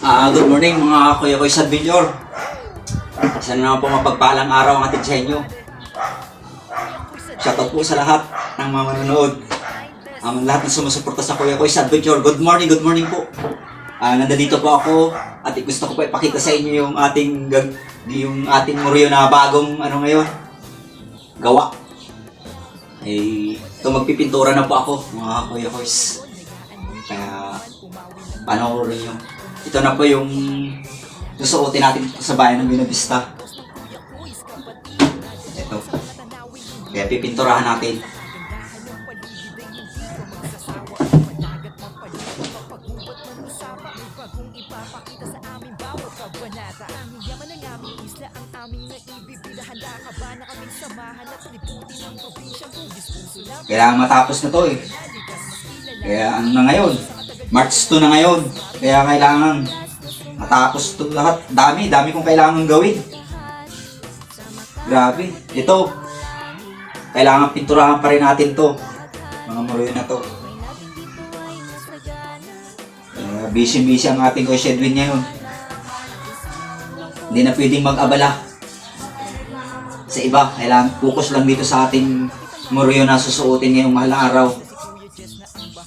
Ah, good morning mga kuya ko sa Adventure. Isa na naman po mapagpalang araw ang ating sa inyo. Shoutout po sa lahat ng mga manonood. Um, lahat ng sumusuporta sa Kuya ko sa Adventure. Good morning, good morning po. Ah, nandito po ako at gusto ko po ipakita sa inyo yung ating yung ating muryo na bagong ano ngayon gawa. Eh, ito magpipintura na po ako mga Kuya Koys. Kaya panoorin nyo. Ito na po yung susuotin natin sa bayan ng Binavista. Ito. Kaya pipinturahan natin. Kaya matapos na to eh. Kaya ano na ngayon? March 2 na ngayon. Kaya kailangan matapos to lahat. Dami, dami kong kailangan gawin. Grabe. Ito. Kailangan pinturahan pa rin natin to. Mga muroy na to. Kaya busy-busy ang ating Kuya Edwin ngayon. Hindi na pwedeng mag-abala. Sa iba, kailangan focus lang dito sa ating muryo na susuotin ngayong mahal araw.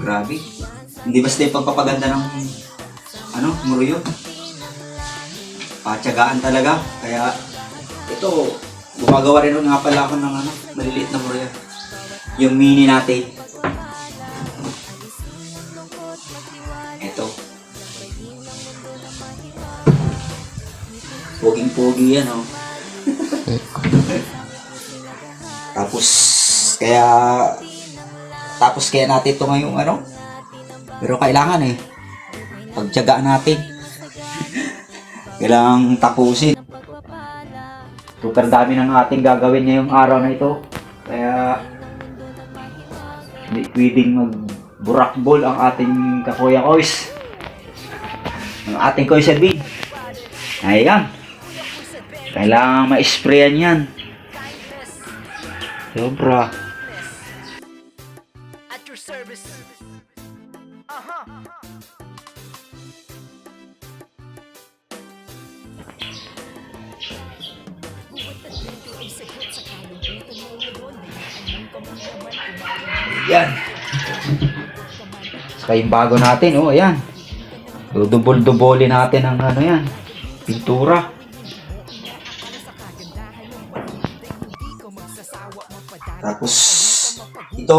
Grabe. Hindi basta yung pagpapaganda ng ano, muro yun. Patsagaan talaga. Kaya ito, gumagawa rin nga pala ako ng ano, maliliit na muro yan. Yung mini natin. Ito. Puging-pugi yan, oh. Tapos, kaya, tapos kaya natin ito ngayong ano. Pero kailangan eh. Pagtyagaan natin. kailangan tapusin. Super dami ng ating gagawin ngayong araw na ito. Kaya, hindi pwedeng magburakbol ang ating kakuya kois. Ang ating kois Edwin. Ayan. Kailangan ma-sprayan yan. Sobra. at your service. Uh-huh. Yan. Saka yung bago natin, oh, ayan. Dudubol-duboli natin ang ano yan. Pintura. Tapos, ito.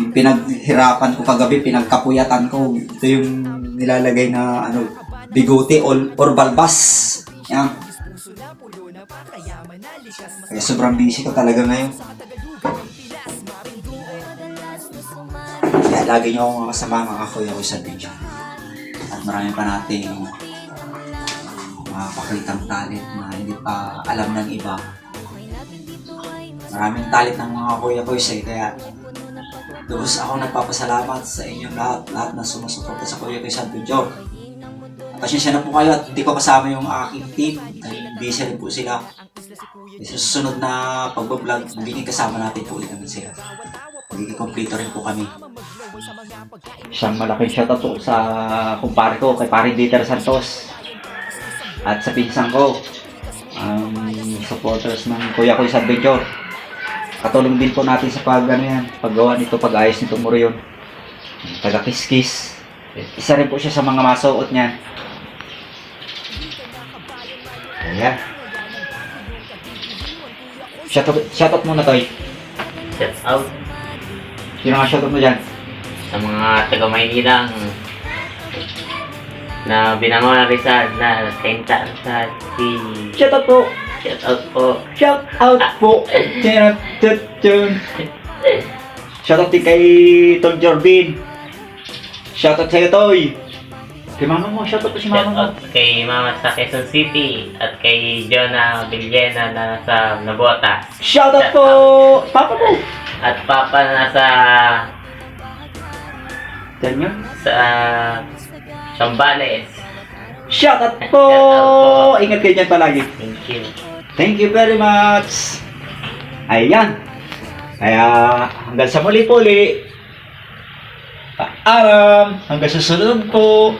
Yung pinaghirapan ko kagabi, pinagkapuyatan ko. Ito yung nilalagay na ano, bigote or, or balbas. Yan. Kaya sobrang busy ko talaga ngayon. Kaya lagi niyo akong kasama mga kuya ko sa video. At marami pa nating mapakitang talent na hindi pa alam ng iba. Maraming talent ng mga kuya ko eh, kaya lubos ako nagpapasalamat sa inyong lahat, lahat na sumusuporta sa kuya ko sa video. Pasensya na po kayo at hindi ko kasama yung aking team dahil busy rin po sila. Sa susunod na pagbablog, magiging kasama natin po ulit naman sila. Magiging kompleto rin po kami. Isang malaking shoutout po sa kumpare ko, kay paring Dieter Santos. At sa pinsan ko, ang supporters ng Kuya ko sa. Katulong din po natin sa pag, ano yan, paggawa nito, pag-ayos nito muro yun. Taga kiss Isa rin po siya sa mga masuot niyan. Ayan. Shoutout, shoutout muna, Toy. Shout out Sino nga shoutout mo dyan? sa mga taga Maynila na binangon na Rizal na kenta sa si Shoutout po! Shout out po Shout out po! Chinat chut chun! Shoutout din kay Tol Jorbin. Shoutout sa'yo, Toy. Kay mama mo, shoutout po si mama mo. Shoutout kay Mama sa Quezon City at kay Jonah Villena na nasa Nabota. Shoutout po, papa mo. At Papa na nasa Yan yun. sa Sambales. Po. Shoutout po. Ingat kayo dyan palagi. Thank you. Thank you very much. Ayan. Kaya hanggang sa muli-puli. Paalam. Hanggang sa sunod po.